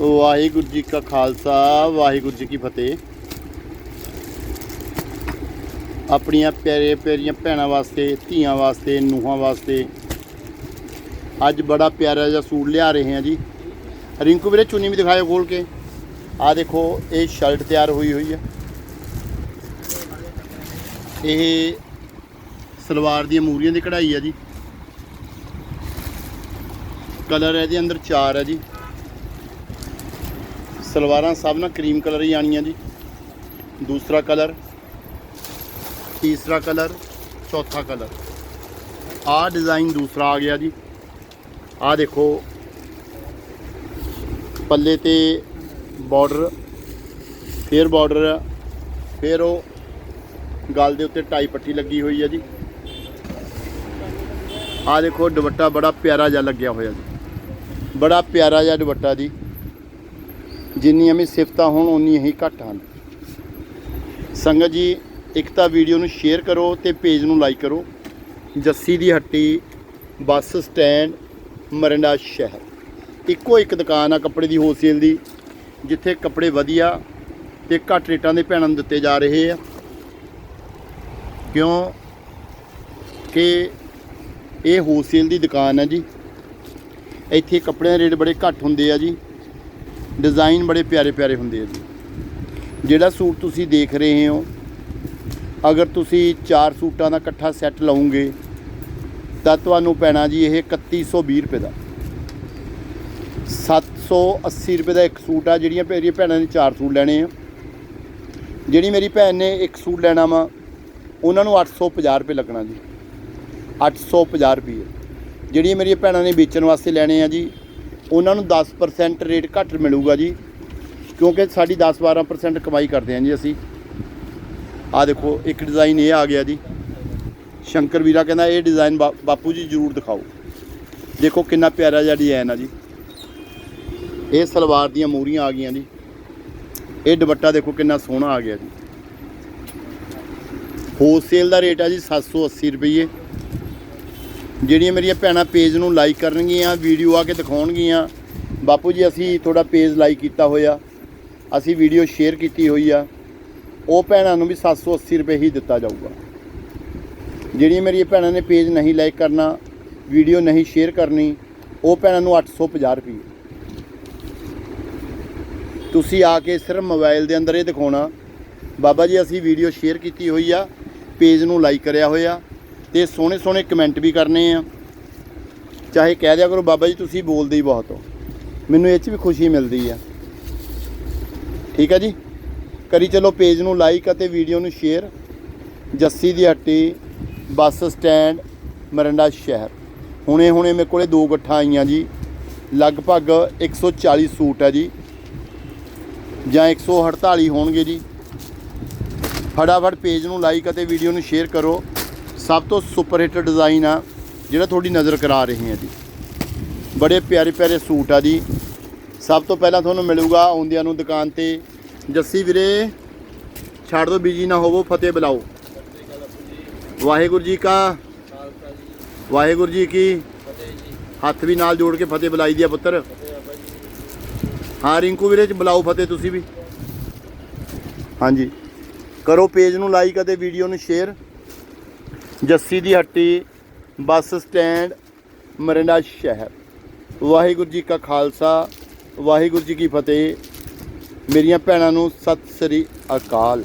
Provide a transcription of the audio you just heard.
ਵਾਹਿਗੁਰੂ ਜੀ ਕਾ ਖਾਲਸਾ, ਵਾਹਿਗੁਰੂ ਜੀ ਕੀ ਫਤਿਹ। ਆਪਣੀਆਂ ਪਿਆਰੇ ਪਿਆਰੀਆਂ ਭੈਣਾਂ ਵਾਸਤੇ, ਧੀਆਂ ਵਾਸਤੇ, ਨੂੰਹਾਂ ਵਾਸਤੇ ਅੱਜ ਬੜਾ ਪਿਆਰਾ ਜਿਹਾ ਸੂਟ ਲਿਆ ਰਹੇ ਹਾਂ ਜੀ। ਰਿੰਕੂ ਵੀਰੇ, ਚੁੰਨੀ ਵੀ ਦਿਖਾਇਓ ਖੋਲ ਕੇ। ਆ ਦੇਖੋ, ਇਹ ਸ਼ਰਟ ਤਿਆਰ ਹੋਈ ਹੋਈ ਆ। ਇਹ ਸਲਵਾਰ ਦੀਆਂ ਮੂਰੀਆਂ ਦੀ ਕਢਾਈ ਹੈ ਜੀ। ਕਲਰ ਇਹਦੇ ਅੰਦਰ ਚਾਰ ਹੈ ਜੀ। ਸਲਵਾਰਾਂ ਸਭ ਨਾਲ ਕਰੀਮ ਕਲਰ ਹੀ ਆਣੀਆਂ ਜੀ। ਦੂਸਰਾ ਕਲਰ, ਤੀਸਰਾ ਕਲਰ, ਚੌਥਾ ਕਲਰ। ਆਹ ਡਿਜ਼ਾਈਨ ਦੂਸਰਾ ਆ ਗਿਆ ਜੀ। ਆਹ ਦੇਖੋ, ਪੱਲੇ ਤੇ ਬਾਰਡਰ ਫੇਰ ਬਾਰਡਰ ਫੇਰ ਉਹ ਗਲ ਦੇ ਉੱਤੇ ਟਾਈ ਪੱਟੀ ਲੱਗੀ ਹੋਈ ਹੈ ਜੀ। ਆਹ ਦੇਖੋ, ਦੁਪੱਟਾ ਬੜਾ ਪਿਆਰਾ ਜਿਹਾ ਲੱਗਿਆ ਹੋਇਆ ਜੀ। ਬੜਾ ਪਿਆਰਾ ਜਿਹਾ ਦੁਪੱਟਾ ਜੀ। ਜਿੰਨੀਆਂ ਵੀ ਸਿਫਤਾਂ ਹੋਣ, ਉਨੀਆਂ ਹੀ ਘੱਟ ਹਨ। ਸੰਗਤ ਜੀ, ਇੱਕ ਤਾਂ ਵੀਡੀਓ ਨੂੰ ਸ਼ੇਅਰ ਕਰੋ ਤੇ ਪੇਜ ਨੂੰ ਲਾਈਕ ਕਰੋ। ਜੱਸੀ ਦੀ ਹੱਟੀ, ਬੱਸ ਸਟੈਂਡ ਮਰਿੰਡਾ ਸ਼ਹਿਰ। ਇੱਕੋ ਇੱਕ ਦੁਕਾਨ ਆ ਕੱਪੜੇ ਦੀ ਹੋਲਸੇਲ ਦੀ, ਜਿੱਥੇ ਕੱਪੜੇ ਵਧੀਆ ਤੇ ਘੱਟ ਰੇਟਾਂ ਦੇ ਭੈਣਾਂ ਨੂੰ ਦਿੱਤੇ ਜਾ ਰਹੇ ਆ। ਕਿਉਂ ਕਿ ਇਹ ਹੋਲਸੇਲ ਦੀ ਦੁਕਾਨ ਹੈ ਜੀ। ਇੱਥੇ ਕੱਪੜਿਆਂ ਦੇ ਰੇਟ ਬੜੇ ਘੱਟ ਹੁੰਦੇ ਆ ਜੀ। ਡਿਜ਼ਾਈਨ ਬੜੇ ਪਿਆਰੇ ਪਿਆਰੇ ਹੁੰਦੇ ਆ ਜੀ। ਜਿਹੜਾ ਸੂਟ ਤੁਸੀਂ ਦੇਖ ਰਹੇ ਹੋ, ਅਗਰ ਤੁਸੀਂ ਚਾਰ ਸੂਟਾਂ ਦਾ ਇਕੱਠਾ ਸੈੱਟ ਲਓਗੇ, ਤਾਂ ਤੁਹਾਨੂੰ ਪੈਣਾ ਜੀ ਇਹ 3120 ਰੁਪਏ ਦਾ। 780 ਰੁਪਏ ਦਾ ਇੱਕ ਸੂਟ ਆ, ਜਿਹੜੀਆਂ ਮੇਰੀਆਂ ਭੈਣਾਂ ਨੇ ਚਾਰ ਸੂਟ ਲੈਣੇ ਆ। ਜਿਹੜੀ ਮੇਰੀ ਭੈਣ ਨੇ ਇੱਕ ਸੂਟ ਲੈਣਾ ਵਾ, ਉਹਨਾਂ ਨੂੰ 850 ਰੁਪਏ ਲੱਗਣਾ ਜੀ। 850 ਰੁਪਏ। ਜਿਹੜੀਆਂ ਮੇਰੀਆਂ ਭੈਣਾਂ ਨੇ ਵੇਚਣ ਵਾਸਤੇ ਲੈਣੇ ਆ ਜੀ ਉਹਨਾਂ ਨੂੰ 10% ਰੇਟ ਘੱਟ ਮਿਲੂਗਾ ਜੀ, ਕਿਉਂਕਿ ਸਾਡੀ 10-12% ਕਮਾਈ ਕਰਦੇ ਹਾਂ ਜੀ ਅਸੀਂ। ਆ ਦੇਖੋ, ਇੱਕ ਡਿਜ਼ਾਈਨ ਇਹ ਆ ਗਿਆ ਜੀ। ਸ਼ੰਕਰ ਵੀਰਾ ਕਹਿੰਦਾ, ਇਹ ਡਿਜ਼ਾਈਨ ਬਾਪੂ ਜੀ ਜ਼ਰੂਰ ਦਿਖਾਓ। ਦੇਖੋ ਕਿੰਨਾ ਪਿਆਰਾ ਜਿਹਾ ਡਿਜ਼ਾਈਨ ਆ ਜੀ। ਇਹ ਸਲਵਾਰ ਦੀਆਂ ਮੂਰੀਆਂ ਆ ਗਈਆਂ ਜੀ। ਇਹ ਦੁਪੱਟਾ ਦੇਖੋ ਕਿੰਨਾ ਸੋਹਣਾ ਆ ਗਿਆ ਜੀ। ਹੋਲਸੇਲ ਦਾ ਰੇਟ ਆ ਜੀ 780 ਰੁਪਏ ਜਿਹੜੀਆਂ ਮੇਰੀਆਂ ਭੈਣਾਂ ਪੇਜ ਨੂੰ ਲਾਈਕ ਕਰਨਗੀਆਂ ਵੀਡੀਓ ਆ ਕੇ ਦਿਖਾਉਣਗੀਆਂ। ਬਾਪੂ ਜੀ, ਅਸੀਂ ਤੁਹਾਡਾ ਪੇਜ ਲਾਈਕ ਕੀਤਾ ਹੋਇਆ। ਅਸੀਂ ਵੀਡੀਓ ਸ਼ੇਅਰ ਕੀਤੀ ਹੋਈ ਆ। ਉਹ ਭੈਣਾਂ ਨੂੰ ਵੀ 780 ਰੁਪਏ ਹੀ ਦਿੱਤਾ ਜਾਊਗਾ। ਜਿਹੜੀਆਂ ਮੇਰੀਆਂ ਭੈਣਾਂ ਨੇ ਪੇਜ ਨਹੀਂ ਲਾਈਕ ਕਰਨਾ ਵੀਡੀਓ ਨਹੀਂ ਸ਼ੇਅਰ ਕਰਨੀ, ਉਹ ਭੈਣਾਂ ਨੂੰ 850 ਰੁਪਏ। ਤੁਸੀਂ ਆ ਕੇ ਸਿਰਫ ਮੋਬਾਈਲ ਦੇ ਅੰਦਰ ਇਹ ਦਿਖਾਉਣਾ। ਬਾਬਾ ਜੀ, ਅਸੀਂ ਵੀਡੀਓ ਸ਼ੇਅਰ ਕੀਤੀ ਹੋਈ ਆ। ਪੇਜ ਨੂੰ ਲਾਈਕ ਕਰਿਆ ਹੋਇਆ। ਤੇ ਸੋਹਣੇ ਸੋਹਣੇ ਕਮੈਂਟ ਵੀ ਕਰਨੇ ਆ। ਚਾਹੇ ਕਹਿ ਦਿਆ ਕਰੋ, ਬਾਬਾ ਜੀ ਤੁਸੀਂ ਬੋਲਦੇ ਹੀ ਬਹੁਤ ਹੋ। ਮੈਨੂੰ ਇਹ 'ਚ ਵੀ ਖੁਸ਼ੀ ਮਿਲਦੀ ਆ। ਠੀਕ ਆ ਜੀ? ਕਰੀ ਚਲੋ ਪੇਜ ਨੂੰ ਲਾਈਕ ਅਤੇ ਵੀਡੀਓ ਨੂੰ ਸ਼ੇਅਰ ਜੱਸੀ ਦੀ ਹੱਟੀ, ਬੱਸ ਸਟੈਂਡ, ਮਰੰਡਾ ਸ਼ਹਿਰ। ਹੁਣੇ ਹੁਣੇ ਮੇਰੇ ਕੋਲੇ ਦੋ ਗੱਠਾਂ ਆਈਆਂ ਜੀ। ਲਗਭਗ 140 ਸੂਟ ਆ ਜੀ। ਜਾਂ 148 ਹੋਣਗੇ ਜੀ। ਫਟਾਫਟ ਪੇਜ ਨੂੰ ਲਾਈਕ ਅਤੇ ਵੀਡੀਓ ਨੂੰ ਸ਼ੇਅਰ ਕਰੋ। ਸਭ ਤੋਂ ਸੁਪਰ ਹਿੱਟ ਡਿਜ਼ਾਈਨ ਆ, ਜਿਹੜਾ ਤੁਹਾਡੀ ਨਜ਼ਰ ਕਰਾ ਰਹੇ ਹਾਂ ਜੀ। ਬੜੇ ਪਿਆਰੇ ਪਿਆਰੇ ਸੂਟ ਆ ਜੀ। ਸਭ ਤੋਂ ਪਹਿਲਾਂ ਤੁਹਾਨੂੰ ਮਿਲੂਗਾ ਆਉਂਦਿਆਂ ਨੂੰ ਦੁਕਾਨ ਤੇ। ਜੱਸੀ ਵੀਰੇ, ਛੱਡ ਦੋ, ਬੀਜੀ ਨਾ ਹੋਵੋ, ਫਤਿਹ ਬੁਲਾਓ। ਵਾਹਿਗੁਰੂ ਜੀ ਕਾ ਵਾਹਿਗੁਰੂ ਜੀ ਕੀ ਹੱਥ ਵੀ ਨਾਲ ਜੋੜ ਕੇ ਫਤਿਹ ਬੁਲਾਈ ਦੀ ਆ ਪੁੱਤਰ। ਹਾਂ, ਰਿੰਕੂ ਵੀਰੇ ਚ ਬੁਲਾਓ ਫਤਿਹ ਤੁਸੀਂ ਵੀ। ਹਾਂਜੀ। ਕਰੋ ਪੇਜ ਨੂੰ ਲਾਈਕ ਅਤੇ ਵੀਡੀਓ ਨੂੰ ਸ਼ੇਅਰ ਜੱਸੀ ਦੀ ਹੱਟੀ, ਬੱਸ ਸਟੈਂਡ, ਮਰਿੰਡਾ ਸ਼ਹਿਰ। ਵਾਹਿਗੁਰੂ ਜੀ ਕਾ ਖਾਲਸਾ, ਵਾਹਿਗੁਰੂ ਜੀ ਕੀ ਫਤਿਹ। ਮੇਰੀਆਂ ਭੈਣਾਂ ਨੂੰ ਸਤਿ ਸ੍ਰੀ ਅਕਾਲ।